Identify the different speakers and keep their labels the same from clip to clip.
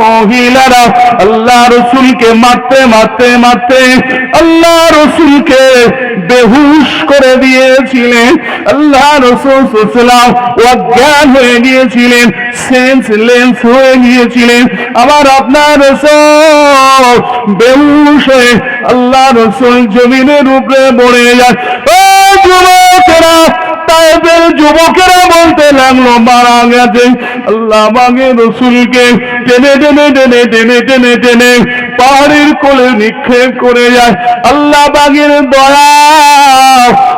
Speaker 1: মহিলারা আল্লাহ রসুলকে মারতে মারতে মারতে আল্লাহ রসুলকে বেহুশ করে দিয়েছিলেন। আল্লাহ রসুল সাল্লাম অজ্ঞান হয়ে গিয়েছিলেন, সেন্স লেন্স হয়ে গিয়েছিলেন। আবার আপনার রসুল বেহুশ হয়ে আল্লাহ রসুল জমিনের উপরে পড়ে যায়। ও যুবকেরা তাইবের যুবকেরা বলতে লাগল, মারা গেছে। আল্লাহ বাগে রসুলকে টেনে টেনে টেনে টেনে টেনে টেনে পাহাড়ের কোলে নিক্ষেপ করে যায়। আল্লাহ বাগের দয়া,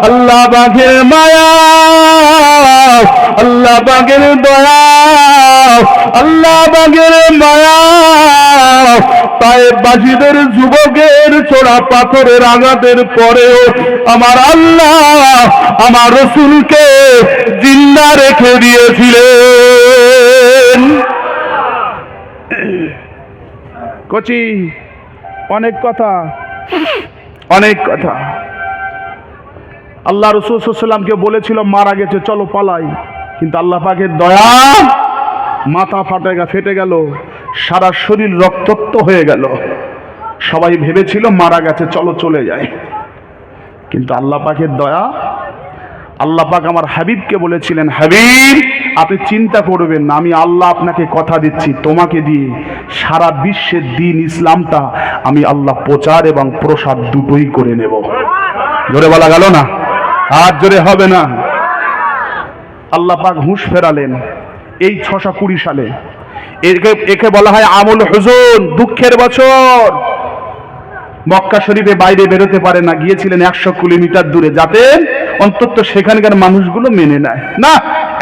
Speaker 1: আল্লাহ বাগের মায়া, আল্লাহ বাগের দয়া, আল্লাহ বাগের মায়া বাসীদের যুবকের ছোড়া পাথরের আঘাতের পরেও আমার আল্লাহ আমার রসুলকে জিন্দা রেখে দিয়েছিলেন। কচি, অনেক কথা। অনেক কথা। আল্লাহ রসুল সাল্লামকে বলেছিল, মারা গেছে, চলো পালাই। কিন্তু আল্লাহ পাকের দয়া মাথা ফাটে ফেটে গেল। সারা শরীর রক্তাক্ত হয়ে গেল। সবাই ভেবেছিল মারা গেছে, চলো চলে যায় কিন্তু আল্লাহ পাকের দয়া, আল্লাহ পাক আমার হাবিবকে বলেছিলেন, হাবিব, আপনি চিন্তা করবেন না, আমি আল্লাহ আপনাকে কথা দিচ্ছি, তোমাকে দিয়ে সারা বিশ্বের দিন ইসলামটা আমি আল্লাহ প্রচার এবং প্রসাদ দুটোই করে নেব। জোরে বলা গেল না? আর জোরে হবে না। আল্লাহ পাক হুঁশ ফেরালেন, এই ছশো কুড়ি সালে। একে বলা হয় আমল হুজুন, দুঃখের বছর। মক্কা শরীফে বাইরে বেরোতে পারে না, গিয়েছিলেন একশো কিলোমিটার দূরে। যাতে অন্তত সেখানকার মানুষগুলো মেনে নেয়। না,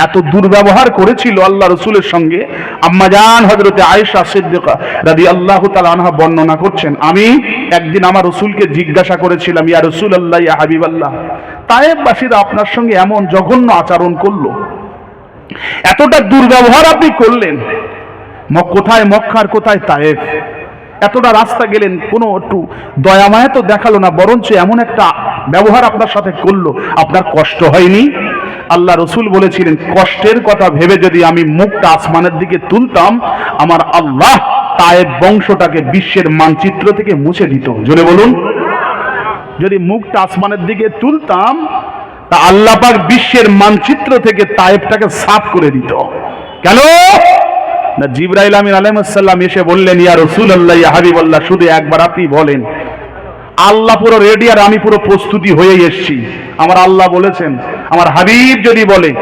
Speaker 1: এত দুর্ব্যবহার করেছিল আল্লাহ রসুলের সঙ্গে। আম্মাজান হজরতে আয়েশা সিদ্দিকা রাদি আল্লাহ আনহা বর্ণনা করছেন, আমি একদিন আমার রসুলকে জিজ্ঞাসা করেছিলাম, ইয়া রসুল আল্লাহ ইয়া হাবিব আল্লাহ তায়েববাসীরা আপনার সঙ্গে এমন জঘন্য আচরণ করল? এতটা দুর্ব্যবহার আপনি করলেন কোথায় মক্কার কোথায়, তায়েফ। এতটা রাস্তা গেলেন, কোনো একটু দয়া মায়া তো দেখাল না, বরঞ্চ এমন একটা ব্যবহার আপনার সাথে করল। আপনার কষ্ট হয়নি? আল্লাহ রসুল বলেছিলেন, কষ্টের কথা ভেবে যদি আমি মুখটা আসমানের দিকে তুলতাম, আমার আল্লাহ তায়েব বংশটাকে বিশ্বের মানচিত্র থেকে মুছে দিত। জোরে বলুন। যদি মুখটা আসমানের দিকে তুলতাম, তা আল্লাহ পাক বিশ্বের মানচিত্র থেকে তায়েবটাকে সাফ করে দিত। কেন? জিব্রাইল আমিন আলাইসাল্লাম এসে বললেন, ইয়া রসুল আল্লাহ ইয়া হাবিবাল্লাহ, শুধু একবার আপনি বলেন। আল্লাহ পুরো রেডি আর আমি পুরো প্রস্তুতি হয়ে এসেছি। আমার আল্লাহ বলেছেন, আমার হাবিব যদি বলে,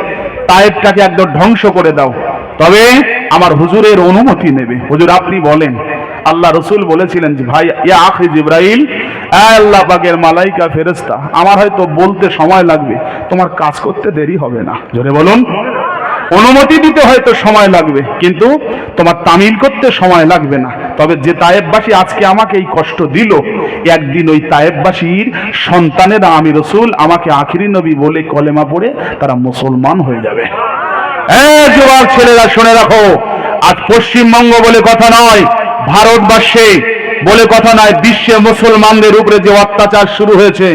Speaker 1: তায়েবটাকে একদম ধ্বংস করে দাও। তবে আমার হুজুরের অনুমতি নেবে। হুজুর, আপনি বলেন। আল্লাহ রসুল বলেছিলেন যে, ভাই, ইয়া আখি জিব্রাইল আল্লাহ পাকের মালাইকা ফেরেস্তা আমার হয়তো বলতে সময় লাগবে, তোমার কাজ করতে দেরি হবে না। জোরে বলুন। অনুমতি দিতে হয়তো সময় লাগবে, কিন্তু তোমার তামিল করতে সময় লাগবে না। তবে যে তায়েববাসী আজকে আমাকে এই কষ্ট দিল, একদিন ওই তায়েববাসীর সন্তানেরা আমি রসুল, আমাকে আখিরি নবী বলে কলেমা পড়ে তারা মুসলমান হয়ে যাবে। ছেলেরা, শুনে রাখো, আজ পশ্চিমবঙ্গ বলে কথা নয়, ভারতবর্ষে বলে কথা নয়, বিশ্বে মুসলমানদের উপরে যে অত্যাচার শুরু হয়েছে,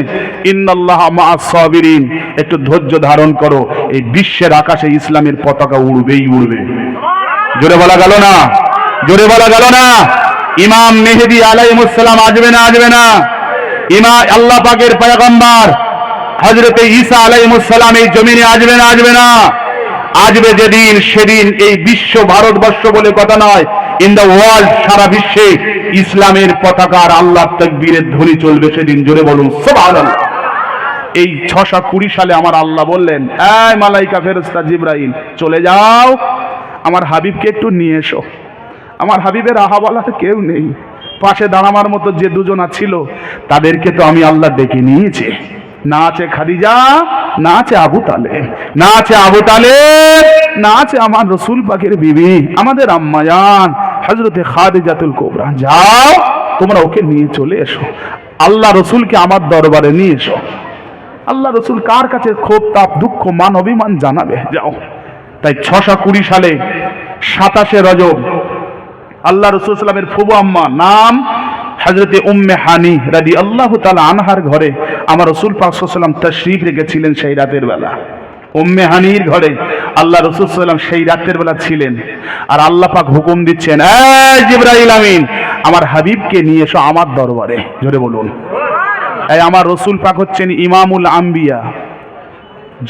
Speaker 1: ইন্নাল্লাহ মা'আস সাবিরিন। একটু ধৈর্য ধারণ করো, এই বিশ্বের আকাশে ইসলামের পতাকা উড়বেই উড়বে। জোরে বলা গেল না, জোরে বলা গেল না। ইমাম মেহেদি আলাইহিসসালাম আসবে না আসবে না। ইমা আল্লাহ পাকের পয়গম্বর হজরতে ঈসা আলাইহিসসালাম এই জমিনে আসবে না আসবে না। আসবে যেদিন সেদিন এই বিশ্ব ভারতবর্ষ বলে কথা নয় ইন দ্য ওয়ার্ল্ড সারা বিশ্বে ইসলামের পতাকার আল্লাহ তকবীরের ধ্বনি চলবে সেদিন, জোরে বলুন এই ছশো কুড়ি সালে আমার আল্লাহ বললেন, এই মালাইকা ফেরেস্তা জিব্রাইল, চলে যাও। আমার হাবিবকে একটু নিয়ে এসো। আমার হাবিবের আহা বলার কেউ নেই। পাশে দাঁড়াবার মতো যে দুজনা ছিল, তাদেরকে তো আমি আল্লাহ ডেকে নিয়েছি। না আছে খাদিজা না আছে আবু তালে না আছে আবু তালে না আছে আমার রসুল পাকের বিবি, আমাদের আম্মায়ান হজরতে খাদিজাতুল কোবরা। যাও, তোমরা ওকে নিয়ে চলে এসো। আল্লাহ রসুলকে আমার দরবারে নিয়ে এসো। আল্লাহ রসুল কার কাছে ক্ষোভ, তাপ, দুঃখ, মান, অভিমান জানাবে? যাও। তাই ছশো কুড়ি সালে সাতাশে রজব আল্লাহ রসুল ফুবু আম্মা নাম হজরতে উম্মে হানি রাদি আল্লাহ তালা আনহার ঘরে আমার রসুল পাকসাল্লাম তশরিফ রেখেছিলেন সেই রাতের বেলা। উম্মে হানির ঘরে আল্লাহ রসুল সাল্লাম সেই রাতের বেলা ছিলেন আর আল্লাহ পাক হুকুম দিচ্ছেন জিব্রাইল আমিন, আমার হাবিবকে নিয়ে এসো আমার দরবারে। জোরে বলুন। এই আমার রসুল পাক হচ্ছেন ইমামুল আম্বিয়া।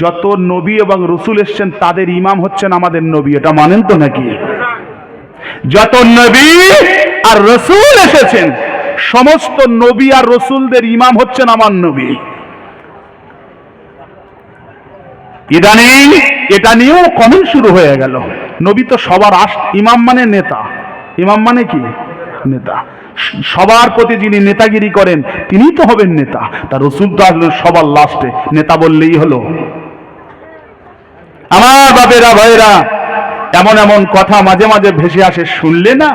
Speaker 1: যত নবী এবং রসুল এসছেন, তাদের ইমাম হচ্ছেন আমাদের নবী। এটা মানেন তো নাকি? যত নবী আর রসুল এসেছেন সমস্ত নবী আর রসুলদের ইমাম হচ্ছেন আমার নবী। ইদানিং এটা নিয়েও কমেন্ট শুরু হয়ে গেল। নবী তো সবার আস ইমাম মানে নেতা। ইমাম মানে কি? নেতা। সবার প্রতি যিনি নেতাগিরি করেন তিনিই তো হবেন নেতা। তা রসুল তো আসলে সবার লাস্টে নেতা বললেই হলো। আমার বাপেরা ভাইরা এমন এমন কথা মাঝে মাঝে ভেসে আসে, শুনলে না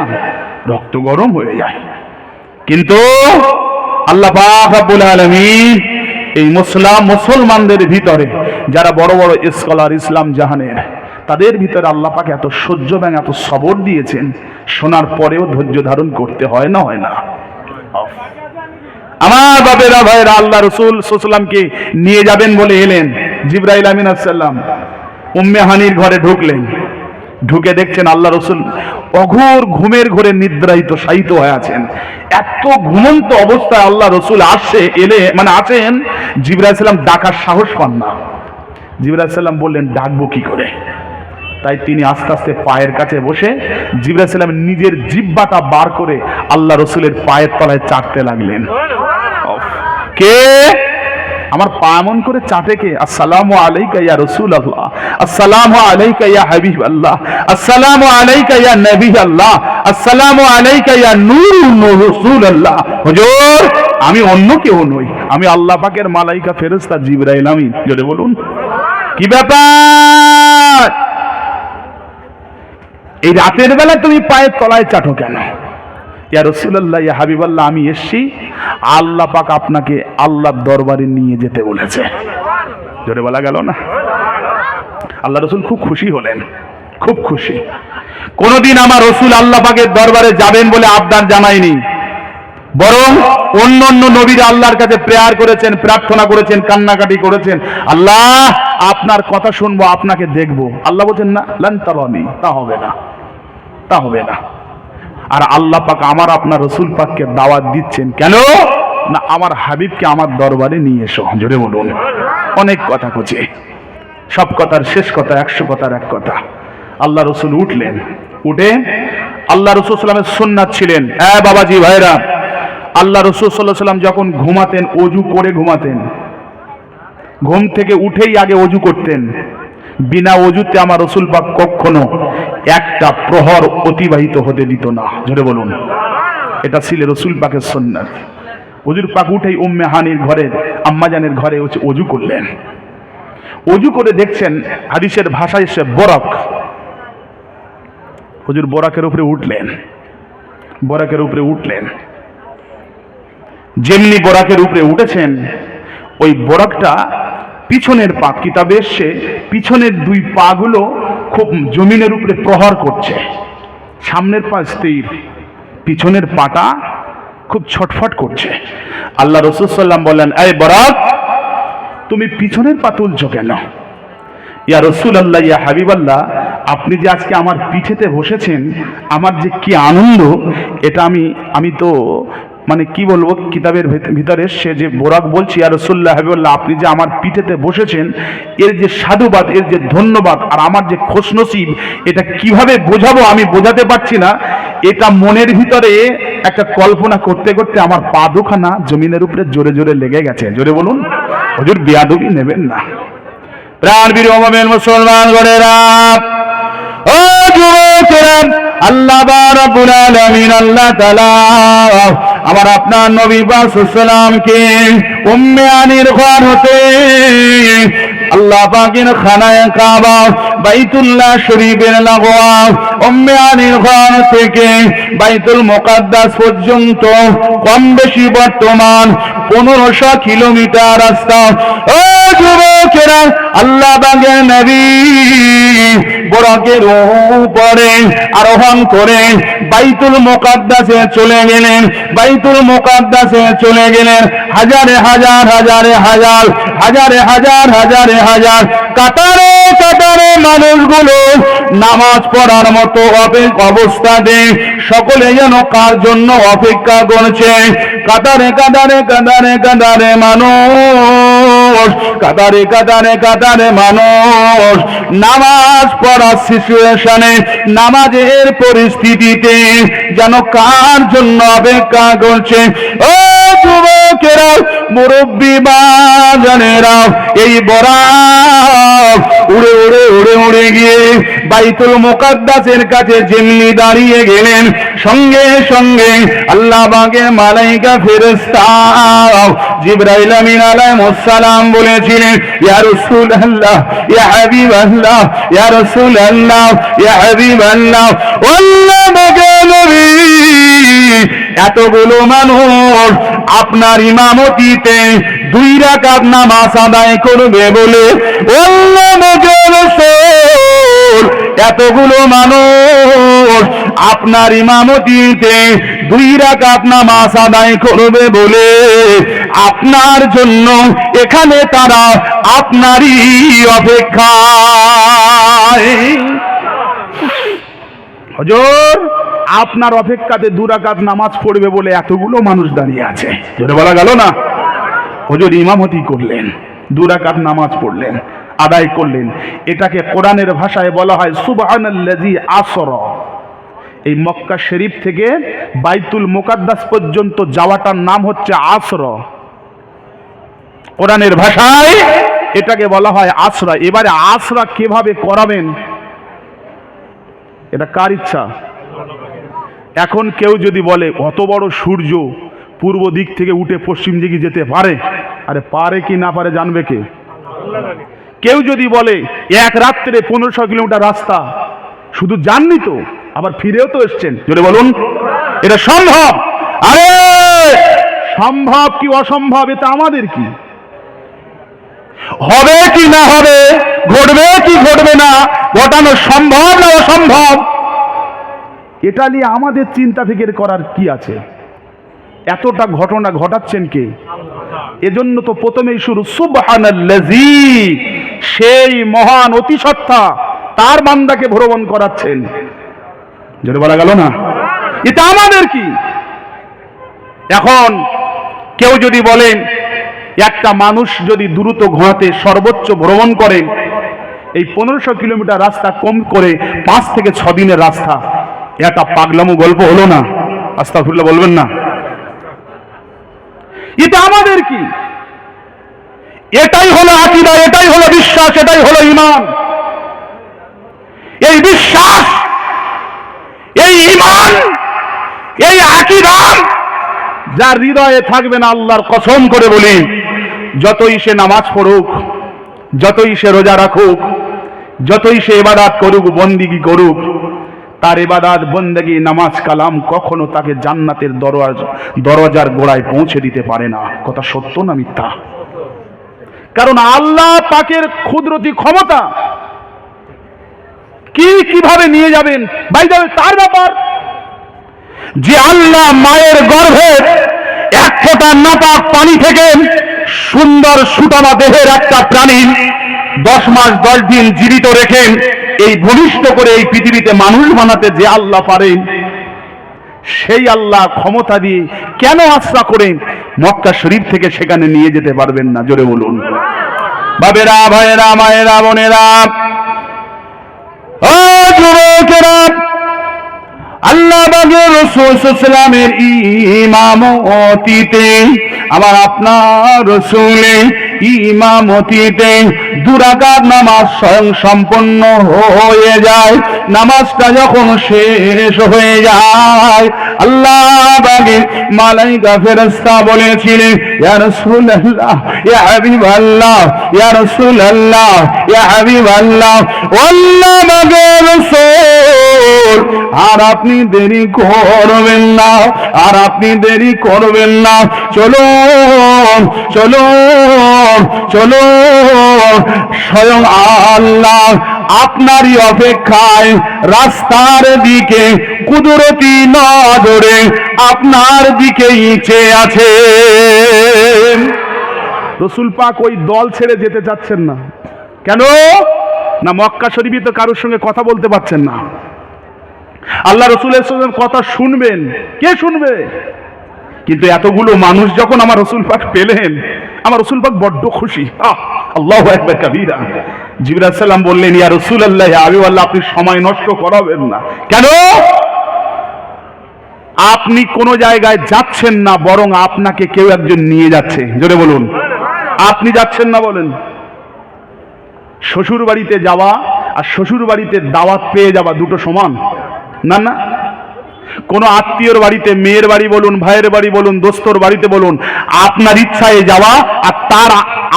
Speaker 1: রক্ত গরম হয়ে যায়। কিন্তু আল্লাহ পাক রব্বুল আলামিন এই মুসলাম মুসলমানদের ভিতরে যারা বড় বড় স্কলার ইসলাম জাহানের, তাদের ভিতরে আল্লাহ পাক এত সহ্য ব্যাং এত সবর দিয়েছেন, শোনার পরেও ধৈর্য ধারণ করতে হয় না হয় না। আমার বাবেরা ভাইরা আল্লাহ রসুল সাল্লামকে নিয়ে যাবেন বলে এলেন। জিব্রাইল আমিন সাল্লাম উম্মে হানির ঘরে ঢুকলেন। ঢুকে দেখছেন আল্লাহ রসুল, অঘোর ঘুমের ঘরে নিদ্রায়িত, শায়িত হয়ে আছেন। এত ঘুমন্ত অবস্থায় আল্লাহ রসুল আসছে এলে মানে আছেন, জিব্রাইল সাল্লাম ডাকার সাহস পান না। জিব্রাইল সাল্লাম বললেন, ডাকবো কি করে? তাই তিনি আস্তে আস্তে পায়ের কাছে বসে জিব্রাইল সাল্লাম নিজের জিব্বাটা বার করে আল্লাহ রসুলের পায়ের তলায় চাটতে লাগলেন। কে? আমার পা এমন করে চাটে কে? আসসালামু আলাইকা ইয়া রাসূল আল্লাহ আসসালামু আলাইকা ইয়া হাবিব আল্লাহ আসসালামু আলাইকা ইয়া নবী আল্লাহ আসসালামু আলাইকা ইয়া নূর রাসূল আল্লাহ হুজুর, আমি অন্য কেউ নই। আমি আল্লাহ পাকের মালাইকা ফেরেশতা জিবরাইল আমিন। জোরে বলুন। কি ব্যাপার? এই রাতের বেলা তুমি পায়ের তলায় চাটো কেন? ইয়া রসুল্লাহ ইয়া হাবিবাল্লাহ, আমি এসছি। আল্লাহ পাক আপনাকে আল্লাহর দরবারে নিয়ে যেতে বলেছে। জোরে বলা গেল না? আল্লাহ রসুল খুব খুশি হলেন, খুব খুশি। কোনদিন আমার রসুল আল্লাহ পাকের দরবারে যাবেন বলে আবদার জানায়নি। বরং অন্য অন্য নবীরা আল্লাহর কাছে প্রেয়ার করেছেন, প্রার্থনা করেছেন, কান্নাকাটি করেছেন। আল্লাহ, আপনার কথা শুনব, আপনাকে দেখব। আল্লাহ বলছেন, না লান তা হবে না, তা হবে না। আর আল্লাহ পাক আমার আপনার রসুল পাককে দাওয়াত দিচ্ছেন। কেন? না, আমার হাবিবকে আমার দরবারে নিয়ে এসো। জোরে বলুন। অনেক কথা কচে সব কথার শেষ কথা, একশো কথার এক কথা। আল্লাহ রসুল উঠলেন। উঠে আল্লাহ রসুল সাল্লামের সুন্নাত ছিলেন। হ্যাঁ বাবাজি ভাইরা, আল্লাহ রসুল সাল্লাহ সাল্লাম যখন ঘুমাতেন, অজু করে ঘুমাতেন, ঘুম থেকে উঠেই আগে অজু করতেন। বিনা অজুতে আমার রসুল পাক কখনো একটা প্রহর অতিবাহিত হতে দিত না। জোরে বলুন। এটা ছিল রসুল পাকের সন্ন্যাস অজুর পাক উঠেই উম্মে হানির ঘরে আম্মাজানের ঘরে হচ্ছে অজু করলেন। অজু করে দেখছেন হাদিসের ভাষায় সে বরক। হজুর বরাকের উপরে উঠলেন। বরাকের উপরে উঠলেন। যেমনি বরাকের উপরে উঠেছেন, ওই বরাকটা পিছনের পা কিতাবে এসছে পিছনের দুই পাগুলো খুব জমিনের উপরে প্রহার করছে। সামনের পা স্থির, পিছনের পাটা খুব ছটফট করছে। আল্লাহ রসুল বললেন, এই বরাক তুমি পিছনের পা তুলছ কেন? ইয়া রসুল আল্লাহ ইয়া হাবিব আল্লাহ আপনি যে আজকে আমার পিঠেতে বসেছেন, আমার যে কি আনন্দ, এটা আমি আমি তো মানে কি বলব, কিতাবের ভেত- ভিতরে সে যে বোরাক বলছি আর রসুল্লাহ হাবিবুল্লাহ, আপনি যে আমার পিঠেতে বসেছেন, এর যে সাধুবাদ, এর যে ধন্যবাদ আর আমার যে খোশনসিব, এটা কীভাবে বোঝাবো আমি বোঝাতে পারছি না। এটা মনের ভিতরে একটা কল্পনা করতে করতে আমার পা দুখানা জমিনের উপরে জোরে জোরে লেগে গেছে। জোরে বলুন, হজুর বিয়াদবি নেবেন না। প্রাণ বীর মুসলমান গণেরা ও যুবকেরা, আল্লাহ রাব্বুল আলামিন, আল্লাহ তাআলা আমার আপনার নবী সাল্লামকে উম্মে আনির ঘর হতে আল্লাহ পাকের খানায় কাবা, বাইতুল্লাহ শরীফের লাগোয়া উম্মে আনির ঘর থেকে বাইতুল মুকাদ্দাস পর্যন্ত কম বেশি বর্তমান পনেরোশো কিলোমিটার রাস্তা। ও যুবকেরা, আল্লাহ বাগের নবী
Speaker 2: বরকের উপরে আরোহণ করে বাইতুল মোকাদ্দাসে চলে গেলেন। বাইতুল মোকাদ্দাসে চলে গেলেন। হাজারে হাজার হাজারে হাজার হাজারে হাজার হাজারে হাজার। কাতারে কাতারে মানুষগুলো নামাজ পড়ার মতো অবস্থাতে সকলে যেন কার জন্য অপেক্ষা করছে? কাতারে কাতারে কাতারে কাতারে মানুষ, কাতারে কাতারে কাতারে মানুষ, নামাজ পড়ার সিচুয়েশনে নামাজের পরিস্থিতিতে যেন কার জন্য অপেক্ষা করছে? ও যুবকেরা মুরব্বী বাজানেরা, এই বরাব উড়ে উড়ে উড়ে উড়ে গিয়ে বাইতুল মোকাদ্দাসের কাছে যেমনি দাঁড়িয়ে গেলেন, সঙ্গে সঙ্গে আল্লাহ বাগে মালাইকা ফেরেস্তা জিব্রাইল আমিন আলাইহিস সালাম বলেছিলেন, ইয়া রাসূলুল্লাহ, ইয়া হাবিবাল্লাহ, ইয়া রাসূলুল্লাহ, ইয়া হাবিবাল্লাহ, আল্লাহ বাগে নবী এতগুলো মানুষ আপনার ইমামতিতে দুই রাকাত নামাজ আদায় করবে বলে এতগুলো মানুষ আপনার ইমামতিতে দুই রাকাত নামাজ আদায় করবে বলে আপনার জন্য এখানে তারা আপনারই অপেক্ষায়।
Speaker 1: হজর আপনার অপেক্ষাতে দুরাকাত নামাজ পড়বে বলে এতগুলো মানুষ দাঁড়িয়ে আছে। যেটা বলা গেল না? হজর ইমামতি করলেন দুরাকাত নামাজ পড়লেন, আদায় করলেন। এটাকে কোরআনের ভাষায় বলা হয় সুবহানাল্লাযী আসর। এই মক্কা শরীফ থেকে বাইতুল মোকাদ্দাস পর্যন্ত যাওয়াটার নাম হচ্ছে আসর। কোরআনের ভাষায় এটাকে বলা হয় আশ্রা এবারে আশ্রা কীভাবে করাবেন? এটা কার ইচ্ছা? এখন কেউ যদি বলে অত বড় সূর্য পূর্ব দিক থেকে উঠে পশ্চিম দিকে যেতে পারে? আরে পারে কি না পারে জানবে কে? কেউ যদি বলে, এক রাত্রে পনেরোশো কিলোমিটার রাস্তা, শুধু যাননি তো, আবার ফিরেও তো এসছেন। যদি বলুন, এটা সম্ভব? আরে, সম্ভব কি অসম্ভব? এটা আমাদের কি?
Speaker 2: হবে কি না হবে, ঘটবে কি ঘটবে না, ঘটানো সম্ভব না অসম্ভব?
Speaker 1: এটা নিয়ে আমাদের চিন্তা ফিকির করার কি আছে? এতটা ঘটনা ঘটাচ্ছেন কে? এজন্য তো প্রথমেই শুরু সুবহানাল্লাজি সেই মহান অতিসত্তা তার বান্দাকে ভ্রমণ করাচ্ছেন। যেটা বলা গেল না? এটা আমাদের কি? এখন কেউ যদি বলেন, একটা মানুষ যদি দ্রুত ঘোড়াতে সর্বোচ্চ ভ্রমণ করে, এই পনেরোশো কিলোমিটার রাস্তা কম করে পাঁচ থেকে ছ দিনের রাস্তা এটা পাগলামো গল্প হলো না। আস্তাফুল্লাহ বলবেন না। এটা আমাদের কি? এটাই হলো আকিদা, এটাই হলো বিশ্বাস, এটাই হলো ইমান এই বিশ্বাস, এই ইমান এই আকিদা, যার হৃদয়ে থাকবে না আল্লাহর কসম করে বলি, যতই সে নামাজ পড়ুক, যতই সে রোজা রাখুক, যতই সে এবাদাত করুক, বন্দিগি করুক তার এবাদাত বন্দেগি, নামাজ, কালাম কখনো তাকে জান্নাতের দরওয়াজ দরজার গোড়ায় পৌঁছে দিতে পারে না। কথা সত্য না মিথ্যা? কারণ আল্লাহ পাকের ক্ষুদ্রতি ক্ষমতা কি কীভাবে নিয়ে যাবেন? বাই যাবে তার ব্যাপার
Speaker 2: যে আল্লাহ মায়ের গর্ভে এক ফোঁটা নাপাক পানি থেকে সুন্দর সুটামা দেহের একটা প্রাণী দশ মাস দশ দিন জীবিত রেখেন এই ভূমিষ্ঠ করে এই পৃথিবীতে মানুষ বানাতে যে আল্লাহ পারেন,
Speaker 1: সেই আল্লাহ ক্ষমতা দিয়ে কেন আশ্রা করেন? মক্কা শরীফ থেকে সেখানে নিয়ে যেতে পারবেন না, জোরে বলুন।
Speaker 2: বাবেরা ভাইয়েরা, মায়েরা, বোনেরা যুবকেরা, আল্লাহ রসুলামের ইমামতিতে আবার আপনার রসুলে ইমামতিতে দুরাকাত নামাজ স্বয়ং সম্পন্ন হয়ে যায়। নামাজটা যখন শেষ হয়ে যায়, আল্লাহ বাগে মালাইকা ফেরেশতা বলেছিলেন, ইয়া রাসূলুল্লাহ, ইয়া হাবিবাল্লাহ, ইয়া রাসূলুল্লাহ, ইয়া হাবিবাল্লাহ, আল্লাহ বাগে রাসূল, আর আপনি দেরি করবেন না, আর আপনি দেরি করবেন না। চলো চলো চলো স্বয়ং আল্লাহ আপনারই অপেক্ষায় রাস্তার দিকে, কুদরতি নজরে আপনার দিকে চেয়ে আছে
Speaker 1: রসুল পাক ওই দল ছেড়ে যেতে চাচ্ছেন না। কেন? না, মক্কা শরীফে তো কারোর সঙ্গে কথা বলতে পারছেন না। আল্লাহ রসুলের কথা শুনবেন। কে শুনবে? কিন্তু এতগুলো মানুষ যখন আমার রসুল পাক পেলেন, আমার রসুল পাক বড্ড খুশি। আল্লাহ একবার কাবিরা। জিবরাজ সাল্লাম বললেন, ইয়া রসুল আল্লাহ আবি আল্লাহ, আপনি সময় নষ্ট করাবেন না। কেন? আপনি কোনো জায়গায় যাচ্ছেন না, বরং আপনাকে কেউ একজন নিয়ে যাচ্ছে। জোরে বলুন। আপনি যাচ্ছেন না বলেন। শ্বশুর বাড়িতে যাওয়া আর শ্বশুর বাড়িতে দাওয়াত পেয়ে যাওয়া দুটো সমান। না না। কোনো আত্মীয়র বাড়িতে, মেয়ের বাড়ি বলুন, ভাইয়ের বাড়ি বলুন, দোস্তর বাড়িতে বলুন, আপনার ইচ্ছায় যাওয়া আর তার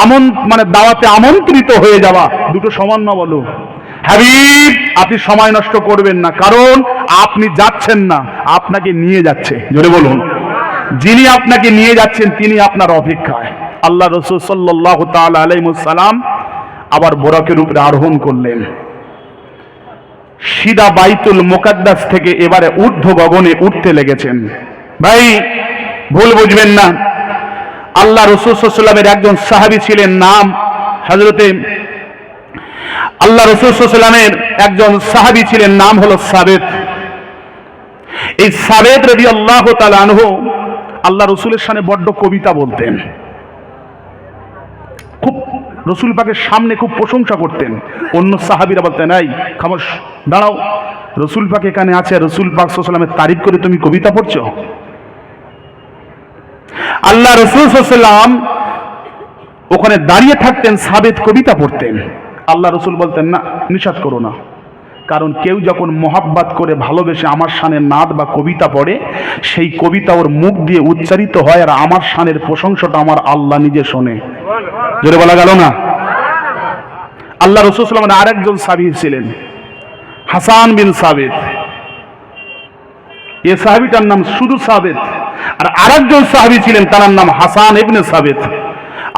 Speaker 1: আমন মানে দাওয়াতে আমন্ত্রিত হয়ে যাওয়া, দুটো সমান না বলো? হাবিব, আপনি সময় নষ্ট করবেন না, কারণ আপনি যাচ্ছেন না, আপনাকে নিয়ে যাচ্ছে। জোরে বলুন। যিনি আপনাকে নিয়ে যাচ্ছেন, তিনি আপনার অপেক্ষায়। আল্লাহ রসুল সাল্লাহ তাল আলাইসালাম আবার বোরকের উপরে আরোহণ করলেন। সিদা বাইতুল মোকাদ্দাস থেকে এবারে ঊর্ধ্ব গগনে উঠতে লেগেছেন। ভাই, ভুল বুঝবেন না। আল্লাহ রসুলামের একজন সাহাবি ছিলেন, নাম হজরতে আল্লাহ রসুলামের একজন সাহাবি ছিলেন, নাম হলো সাবেদ এই সাবেদ রবি আল্লাহ আনহ আল্লাহ রসুলের সামনে বড্ড কবিতা বলতেন। খুব রসুল পাকের সামনে খুব প্রশংসা করতেন। অন্য সাহাবিরা বলতেন, এই, খামোশ, দাঁড়াও। রসুল পাক এখানে আছে, রসুল পাক সাল্লামের তারিফ করে তুমি কবিতা পড়ছো। আল্লাহ রসুল সাল্লাম ওখানে দাঁড়িয়ে থাকতেন সাবেদ কবিতা পড়তেন। আল্লাহ রসুল বলতেন, না, নিষাদ করো না। কারণ কেউ যখন মহাব্বাত করে ভালোবেসে আমার সানে নাদ বা কবিতা পড়ে, সেই কবিতা ওর মুখ দিয়ে উচ্চারিত হয় আর আমার সানের প্রশংসাটা আমার আল্লাহ নিজে শোনে। জোরে বলা গেল না? আল্লাহ রসুলামের আরেকজন সাবি ছিলেন, হাসান বিন সাবেদ এ সাহাবিটার নাম শুধু সাবেদ আর আরেকজন সাহাবি ছিলেন, তার নাম হাসান ইবনে সাবেদ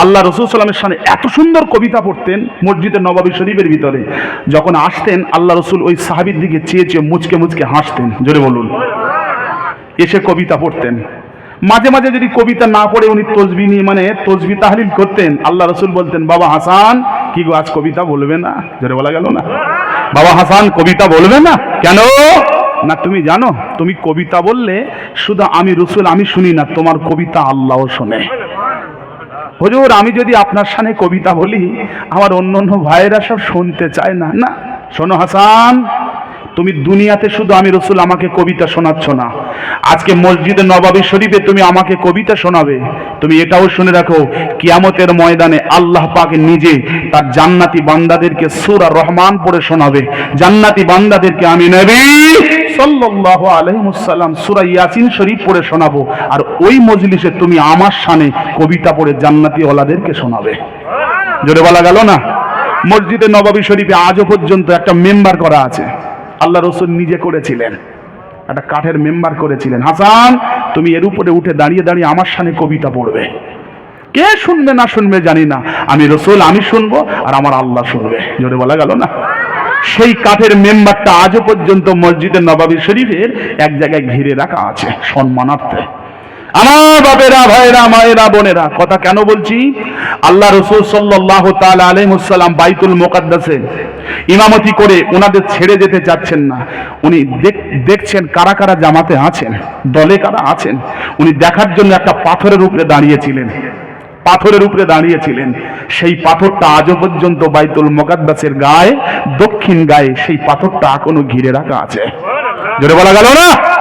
Speaker 1: আল্লাহ রসুল সাল্লামের সামনে এত সুন্দর কবিতা পড়তেন মসজিদের নবাবী শরীফের ভিতরে। যখন আসতেন, আল্লাহ রসুল ওই সাহাবির দিকে চেয়ে চেয়ে মুচকে মুচকে হাসতেন। জোরে বলুন। এসে কবিতা পড়তেন। মাঝে মাঝে যদি কবিতা না পড়ে উনি তসবি নিয়ে মানে তসবি তাহলিল করতেন, আল্লাহ রসুল বলতেন, বাবা হাসান, কি গো, আজ কবিতা বলবে না? জোরে বলা গেল না। বাবা হাসান, কবিতা বলবে না? কেন? না, তুমি জানো, তুমি কবিতা বললে শুধু আমি রসুল, আমি শুনি না, তোমার কবিতা আল্লাহ শোনে। হজুর, আমি যদি আপনার সামনে কবিতা বলি, আমার অন্য অন্য ভাইয়েরা সব শুনতে চায় না। না, শোনো হাসান তুমি দুনিয়াতে শুধু আমি রসুল আমাকে কবিতা শোনাচ্ছ না। আজকে মসজিদে নবাবী শরীফে তুমি আমাকে কবিতা শোনাবে। তুমি এটাও শুনে রাখো, কিয়ামতের ময়দানে আল্লাহ পাক নিজে তার জান্নাতি বান্দাদেরকে সুরা রহমান পড়ে শোনাবে। জান্নাতি বান্দাদেরকে আমি নবী সূরা ইয়াসিন শরীফ পড়ে শোনাবো। আর ওই তুমি আমার কবিতা পড়ে শোনাবে। জোরে বলা গেল না? মসজিদে নবাবী শরীফে আজও পর্যন্ত একটা মেম্বার করা আছে। আল্লাহ রসুল নিজে করেছিলেন। একটা কাঠের মেম্বার করেছিলেন। হাসান, তুমি এর উপরে উঠে দাঁড়িয়ে দাঁড়িয়ে আমার সামনে কবিতা পড়বে। কে শুনবে না শুনবে জানি না। আমি রসুল, আমি শুনব আর আমার আল্লাহ শুনবে। জোরে বলা গেল না? সেই কাঠের মেম্বারটা আজও পর্যন্ত মসজিদের নবাবী শরীফের এক জায়গায় ঘিরে রাখা আছে, সম্মানার্থে। আমার বাপেরা ভাইরা মায়েরা, বোনেরা, কথা কেন বলছি? আল্লাহ রসুল সাল্লাহ তাল আলহিমসাল্লাম বাইতুল মোকাদ্দাসে ইমামতি করে ওনাদের ছেড়ে যেতে চাচ্ছেন না। উনি দেখ- দেখছেন কারা কারা জামাতে আছেন, দলে কারা আছেন। উনি দেখার জন্য একটা পাথরের উপরে দাঁড়িয়েছিলেন। পাথরের উপরে দাঁড়িয়েছিলেন। সেই পাথরটা আজও পর্যন্ত বাইতুল মোকাদ্দাসের গায়ে, দক্ষিণ গায়ে সেই পাথরটা এখনও ঘিরে রাখা আছে। জোরে বলা গেল না?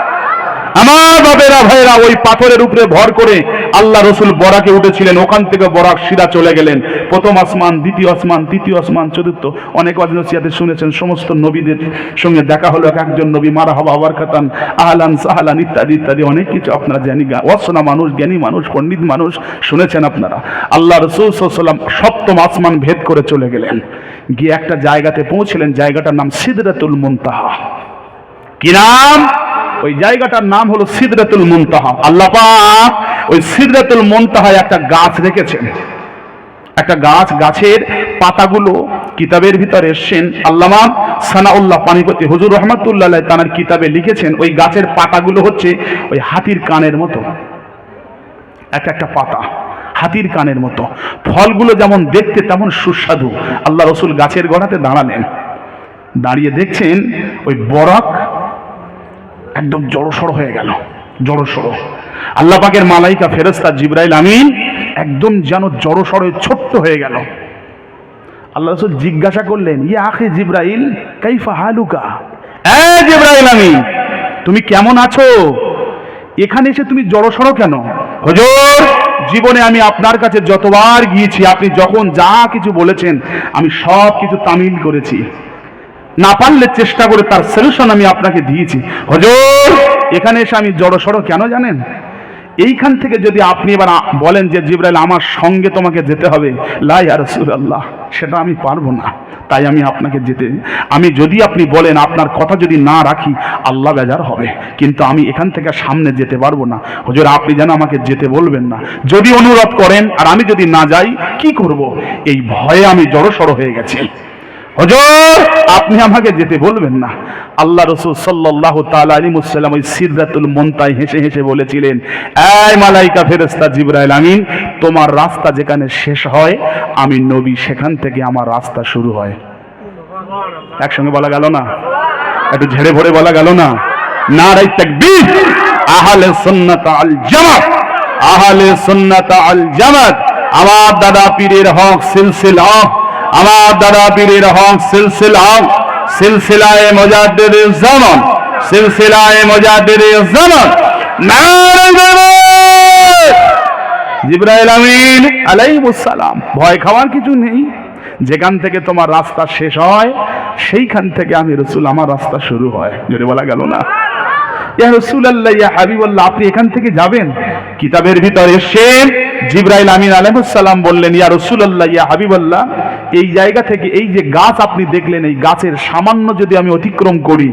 Speaker 1: আমার বাবেরা ভাইরা ওই পাথরের উপরে ভর করে আল্লাহ রসুল বরাকে উঠেছিলেন। ওখান থেকে বরাক সিরা চলে গেলেন। প্রথম আসমান, দ্বিতীয় আসমান, তৃতীয় আসমান, চতুর্থ। অনেক অজনসিয়াতে শুনেছেন, সমস্ত নবীদের সঙ্গে দেখা হলো। এক একজন নবী মারা হবা আবার খাতান, আহলান সাহালান ইত্যাদি ইত্যাদি। অনেক কিছু আপনারা জানি। অসনা মানুষ, জ্ঞানী মানুষ, পণ্ডিত মানুষ শুনেছেন আপনারা। আল্লাহ রসুল সাল্লাম সপ্তম আসমান ভেদ করে চলে গেলেন। গিয়ে একটা জায়গাতে পৌঁছলেন। জায়গাটার নাম সিদরাতুল মুনতাহা। কি নাম? ওই জায়গাটার নাম হলো সিদরাতুল মুনতাহা। আল্লাহ পাক ওই সিদরাতুল মুনতাহায় একটা গাছ রেখেছেন। একটা গাছ, গাছের পাতাগুলো
Speaker 2: কিতাবের ভিতরে এসছেন। আল্লামা সানাউল্লাহ পানিপতি হুজুর রহমতুল্লাহ তানার কিতাবে লিখেছেন, ওই গাছের পাতাগুলো হচ্ছে ওই হাতির কানের মতো। একটা একটা পাতা হাতির কানের মতো। ফলগুলো যেমন দেখতে তেমন সুস্বাদু। আল্লাহ রসুল গাছের গোড়াতে দাঁড়ালেন। দাঁড়িয়ে দেখছেন ওই বরক একদম জড়সড় হয়ে গেল, জড়সড়। আল্লাহ পাকের মালাইকা ফেরেস্তা জিব্রাইল আমিন একদম যেন জড়সড় ছোট্ট হয়ে গেল। আল্লাহ রসুল জিজ্ঞাসা করলেন, ইয়া আখে জিব্রাইল, কাইফা হালুকা? জিব্রাইল আমিন, তুমি কেমন আছো? এখানে এসে তুমি জড়সড় কেন? হুজুর, জীবনে আমি আপনার কাছে যতবার গিয়েছি, আপনি যখন যা কিছু বলেছেন, আমি সব কিছু তামিল করেছি। না পারলে চেষ্টা করে তার সলিউশন আমি আপনাকে দিয়েছি। হজর, এখানে এসে আমি জড়সড় কেন জানেন? এইখান থেকে যদি আপনি এবার বলেন যে জিব্রাইল, আমার সঙ্গে তোমাকে যেতে হবে। লাই আর আল্লাহ সেটা আমি পারব না। তাই আমি আপনাকে যেতে আমি যদি আপনি বলেন, আপনার কথা যদি না রাখি, আল্লাহ বেজার হবে। কিন্তু আমি এখান থেকে সামনে যেতে পারব না। হুজুর, আপনি যেন আমাকে যেতে বলবেন না। যদি অনুরোধ করেন, আর আমি যদি না যাই, কি করব? এই ভয়ে আমি জড়সড় হয়ে গেছি। হজর, আপনি আমাকে যেতে বলবেন না। আল্লাহ রসুল সাল্লাহ তালিমুসাল্লাম ওই সিদ্ধাতুল মন্তায় হেসে হেসে বলেছিলেন, এই মালাইকা ফেরেস্তা জিব্রাইল আমিন, তোমার রাস্তা যেখানে শেষ হয়, আমি নবী সেখান থেকে আমার রাস্তা শুরু হয়। একসঙ্গে বলা গেল না? একটু ঝেড়ে ভরে বলা গেল না? নারাই তাকবীর, আহলে সুন্নাত আল জামাত, আহলে সুন্নাত আল জামাত, আমার দাদা পীরের হক সিলসিলা আমার দাদা পীরের হক সিলসিলা, সিলসিলায়ে মুজাদ্দিদ জামান সিলসিলায়ে মুজাদ্দিদ জামান জিব্রাইল আমিন আলাইহিস ভয় খাওয়ার কিছু নেই। যেখান থেকে তোমার রাস্তা শেষ হয়, সেইখান থেকে আমি রসুল, আমার রাস্তা শুরু হয়। যদি বলা গেল না? ইয়া রসুলাল্লাহ, ইয়া হাবিবাল্লাহ, আপনি এখান থেকে যাবেন? কিতাবের ভিতরে এসে জিব্রাইল আমিন আলাইহিসসালাম বললেন, ইয়া রসুলাল্লাহ, ইয়া হাবিবাল্লাহ এই জায়গা থেকে এই যে গাছ আপনি দেখলেন, এই গাছের সামান্য যদি আমি অতিক্রম করি,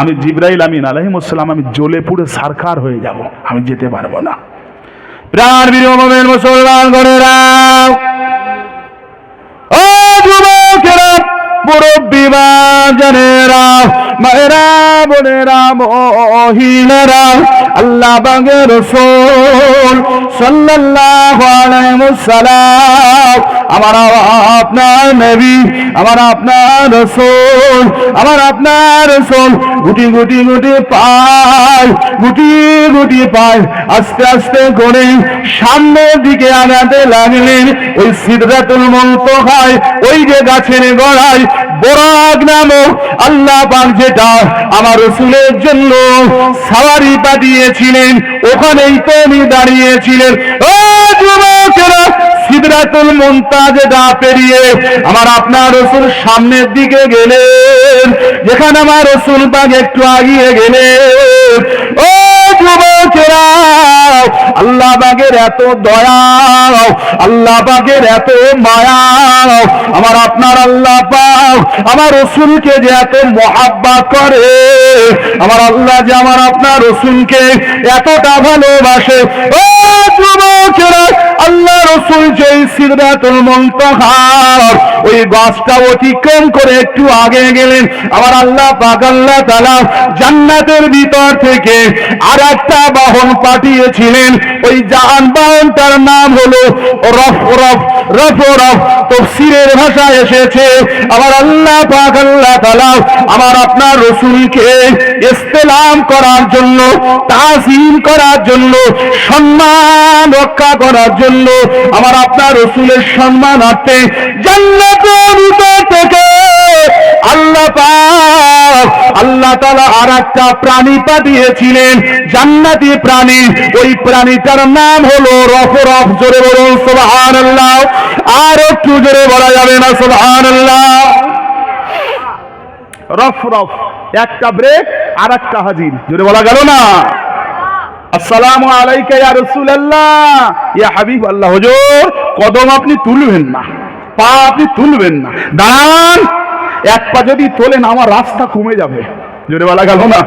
Speaker 2: আমি জিব্রাইল আমিন আলহিমসাল্লাম আমি জ্বলে পুড়ে সারখার হয়ে যাব, আমি যেতে পারব না। প্রাণ বিরমের মুসলমান গণেরা ও যুবকেরা মুরব্বী আমার আপনার আমার আপনার আমার আপনার গুটি গুটি গুটি পায়, গুটি গুটি পায়, আস্তে আস্তে করে সামনের দিকে আনাতে লাগলেন, ওই সিদ্ধাতুল মন্তহায় ওই যে গাছের গড়ায় বরাক নামক আল্লাহ পাক যেটা আমার রসুলের জন্য সাওয়ারি পাঠিয়েছিলেন ওখানেই তো উনি দাঁড়িয়েছিলেন। ও যুবকেরা, সিদরাতুল মুনতাজেদা পেরিয়ে আমার আপনার রসুল সামনের দিকে গেলেন, যেখানে আমার রসুল পাক একটু আগিয়ে গেলেন। ও আল্লাহ বাগের এত দয়া আল্লাহ বাগের এত মায়া আমার আপনার আল্লাহ পাক আমার রসুলকে যে এত মহাব্বাত করে, আমার আল্লাহ যে আমার আপনার রসুলকে এতটা ভালোবাসে। আল্লাহ রসুল যে সিদরাতুল মুনতাহার, ওই গাছটা অতিক্রম করে একটু আগে গেলেন, আমার আল্লাহ পাক আল্লাহ তাআলা জান্নাতের ভিতর থেকে আর একটা বাহন পাঠিয়েছিলেন। ওই যানবাহনটার নাম হলো রফ রফ রফ রফ। তফসিরের ভাষায় এসেছে। আমার আল্লাহ পাক, আল্লাহ তাআলা আমার আপনার রসুলকে ইস্তেলাম করার জন্য, তাজিম করার জন্য, সম্মান রক্ষা করার জন্য আমার আপনার রসুলের সম্মানার্থে জান্নাতের ভিতর থেকে আল্লাহ পাক আল্লাহ তাআলা আর একটা প্রাণী পাঠিয়েছিলেন, জান্নাতি প্রাণী। ওই প্রাণীটার নাম হলো রফরফ জোরে বলুন, সুবহানাল্লাহ। আর একটু জোরে বলা যাবে না, সুবহানাল্লাহ। রফ রফ, একটা ব্রেক আর একটা হাজির। জোরে বলা গেল না? আসসালামু আলাইকা ইয়া রাসূলুল্লাহ। ইয়া হাবিব আল্লাহ, হুজুর, কদম আপনি তুলবেন না, পা আপনি তুলবেন না। দাঁড়ান, এক পা যদি তোলেন, আমার রাস্তা কমে যাবে। জোরে বলা গেল না?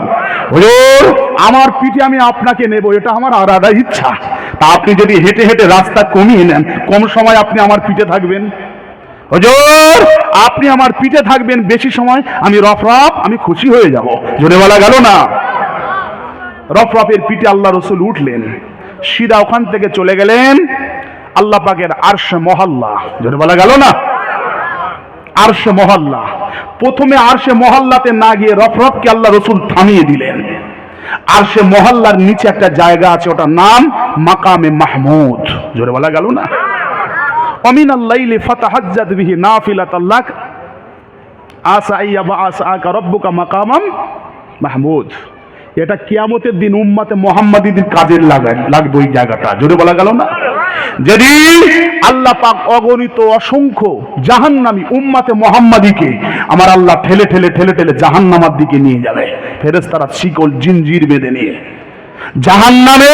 Speaker 2: হুজুর, আমার পিঠে আমি আপনাকে নেব, এটা আমার আলাদা ইচ্ছা। তা আপনি যদি হেঁটে হেঁটে রাস্তা কমিয়ে নেন, কম সময় আপনি আমার পিঠে থাকবেন।
Speaker 1: হুজুর, আপনি আমার পিঠে থাকবেন, বেশি সময় আমি রফ রফ, আমি খুশি হয়ে যাব। জোরে বলা গেল না? রফ রফের পিঠে আল্লাহ রসুল উঠলেন, সিধা ওখান থেকে চলে গেলেন আল্লাহ পাকের আরশে মহল্লা। জোরে বলা গেল না? আরশে মহল্লা। প্রথমে আরশে মহল্লাতে না গিয়ে রফ রফকে আল্লাহ রসুল থামিয়ে দিলেন। আর সে মহল্লার নিচে একটা জায়গা আছে, ওটার নাম মাকামে মাহমুদ। জোরে বলা গেল না? অমিন আল্লাইলি ফাতাহাজ্জাদ বিহি নাফিলাতাল লাক আসা আইয়া বা আসা আকা রব্বুকা মাকামাম মাহমুদ। এটা কিয়ামতের দিন উম্মাতে মোহাম্মদীদের কাজের লাগায় লাগবে ওই জায়গাটা। জোরে বলা গেল না? যদি আল্লাহ পাক অগণিত অসংখ্য জাহান্নামী উম্মাতে মোহাম্মদীকে আমার আল্লাহ ঠেলে ঠেলে ঠেলে ঠেলে জাহান্নামার দিকে নিয়ে যাবে। ফেরেশতারা শিকল জিনজির বেঁধে নিয়ে। জাহান্নামে